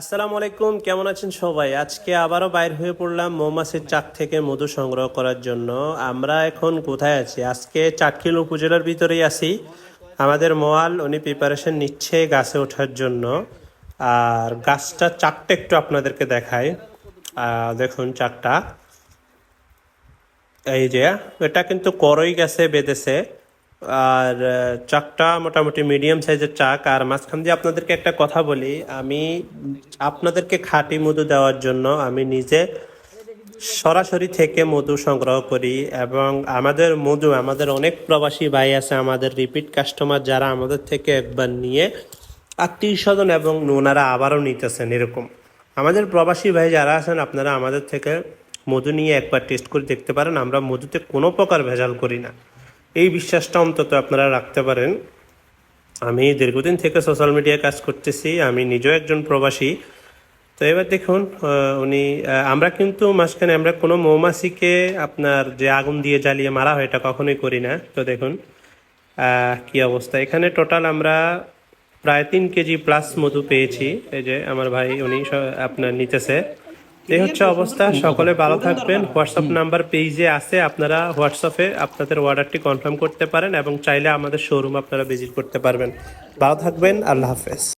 আসসালামু আলাইকুম, কেমন আছেন সবাই? আজকে আবারও বাইর হয়ে পড়লাম মৌমাছির চাক থেকে মধু সংগ্রহ করার জন্য। আমরা এখন কোথায় আছি? আজকে চাটখিল উপজেলার ভিতরেই আছি। আমাদের মোয়াল, উনি প্রিপারেশন নিচ্ছে গাছে ওঠার জন্য। আর গাছটা চাকটা একটু আপনাদেরকে দেখায় দেখুন চাকটা। এই যে, এটা কিন্তু করই গেছে বেঁধেছে। আর চাকটা মোটামুটি মিডিয়াম সাইজের চাক। আর মাঝখান দিয়ে আপনাদেরকে একটা কথা বলি, আমি আপনাদেরকে খাঁটি মধু দেওয়ার জন্য আমি নিজে সরাসরি থেকে মধু সংগ্রহ করি এবং আমাদের মধু, আমাদের অনেক প্রবাসী ভাই আছে, আমাদের রিপিট কাস্টমার যারা আমাদের থেকে একবার নিয়ে আত্মীয় স্বজন এবং ওনারা আবারও নিতেছেন এরকম। আমাদের প্রবাসী ভাই যারা আছেন, আপনারা আমাদের থেকে মধু নিয়ে একবার টেস্ট করে দেখতে পারেন। আমরা মধুতে কোনো প্রকার ভেজাল করি না। এই বিশ্বাসটা অন্তত আপনারা রাখতে পারেন। আমি দীর্ঘদিন থেকে সোশ্যাল মিডিয়ায় কাজ করতেছি, আমি নিজেও একজন প্রবাসী। তো এবার দেখুন উনি আমরা কিন্তু মাঝখানে আমরা কোনো মৌমাছিকে আপনার যে আগুন দিয়ে জ্বালিয়ে মারা হয় এটা কখনোই করি না। তো দেখুন কি অবস্থা। এখানে টোটাল আমরা প্রায় তিন কেজি প্লাস মধু পেয়েছি। এই যে আমার ভাই উনি আপনার নিতেছে। এই হচ্ছে অবস্থা। সকলে ভালো থাকবেন। হোয়াটসঅ্যাপ নাম্বার পেজে আছে। আপনারা হোয়াটসঅ্যাপে আপনাদের অর্ডারটি কনফার্ম করতে পারেন এবং চাইলে আমাদের শোরুম আপনারা ভিজিট করতে পারবেন। ভালো থাকবেন। আল্লাহ হাফেজ।